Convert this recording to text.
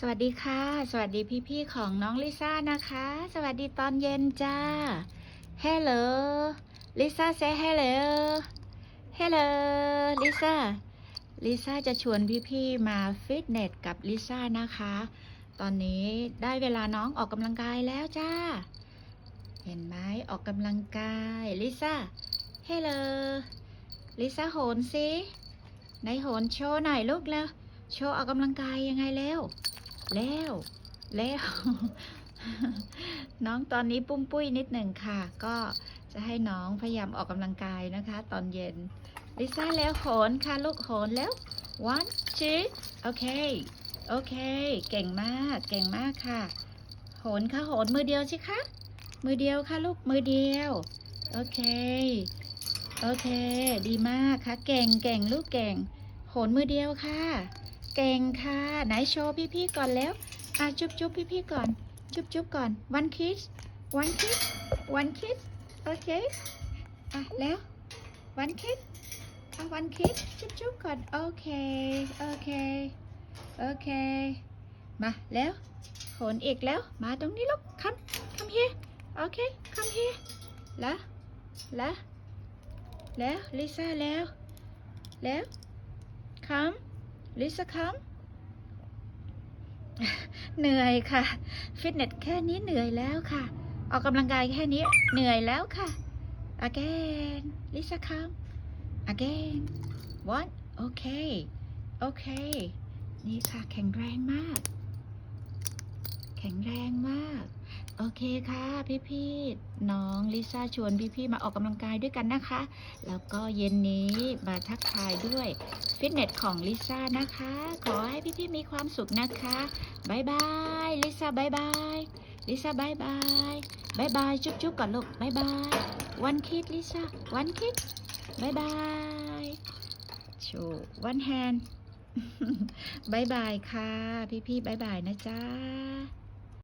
สวัสดีค่ะ สวัสดีพี่ๆของน้องลิซ่านะคะ สวัสดีตอนเย็นจ้า Hello ลิซ่า say hello Hello ลิซ่าลิซ่าจะชวนพี่ๆมาฟิตเนสกับลิซ่านะคะ ตอนนี้ได้เวลาน้องออกกำลังกายแล้วจ้า เห็นไหมออกกำลังกายลิซ่า Hello ลิซ่าโหนสิไหนโหนโชว์หน่อยลูกแล้ว โชว์ออกกำลังกายยังไงแล้ว แล้วแล้วน้องตอนนี้ปุ้มปุ้ยนิดหนึ่งค่ะ ก็จะให้น้องพยายามออกกำลังกายนะคะ ตอนเย็นลิซ่าแล้วโหนค่ะ ลูกโหนแล้ว one two โอเค โอเค เก่งมาก เก่งมากค่ะโหนค่ะโหนมือเดียวสิคะ มือเดียวค่ะลูก มือเดียว โอเค โอเค ดีมากค่ะ เก่ง เก่งลูกเก่งโหนมือเดียวค่ะ เก่งค่ะ ไหนโชว์พี่ๆก่อนแล้วอะจุ๊บจุ๊บพี่ๆก่อน จุ๊บจุ๊บก่อน one kiss one kiss one kiss โอเคอะแล้ว one kiss อะ one kiss จุ๊บจุ๊บก่อนโอเคโอเคโอเคมาแล้วโหนอีกแล้ว มาตรงนี้ลูก come come here โอเค come here แล้วแล้วแล้วลิซ่าแล้วแล้ว come ลิซ่า come เหนื่อยค่ะ ฟิตเนสแค่นี้เหนื่อยแล้วค่ะ ออกกำลังกายแค่นี้เหนื่อยแล้วค่ะ again ลิซ่า come again what โอเคโอเคนี่ค่ะ แข็งแรงมาก แข็งแรงมาก โอเคค่ะพี่ๆน้องลิซ่าชวนพี่ๆมาออกกำลังกายด้วยกันนะคะ แล้วก็เย็นนี้มาทักทายด้วยฟิตเนสของลิซ่านะคะ ขอให้พี่ๆมีความสุขนะคะบายบายลิซ่าบายบายลิซ่าบายบายบายบายจุ๊บจุ๊บก่อนลูกบายบายวันคิดลิซ่าวันคิดบายบายโชว์ one hand บายบายค่ะ พี่ๆบายบายนะจ๊ะ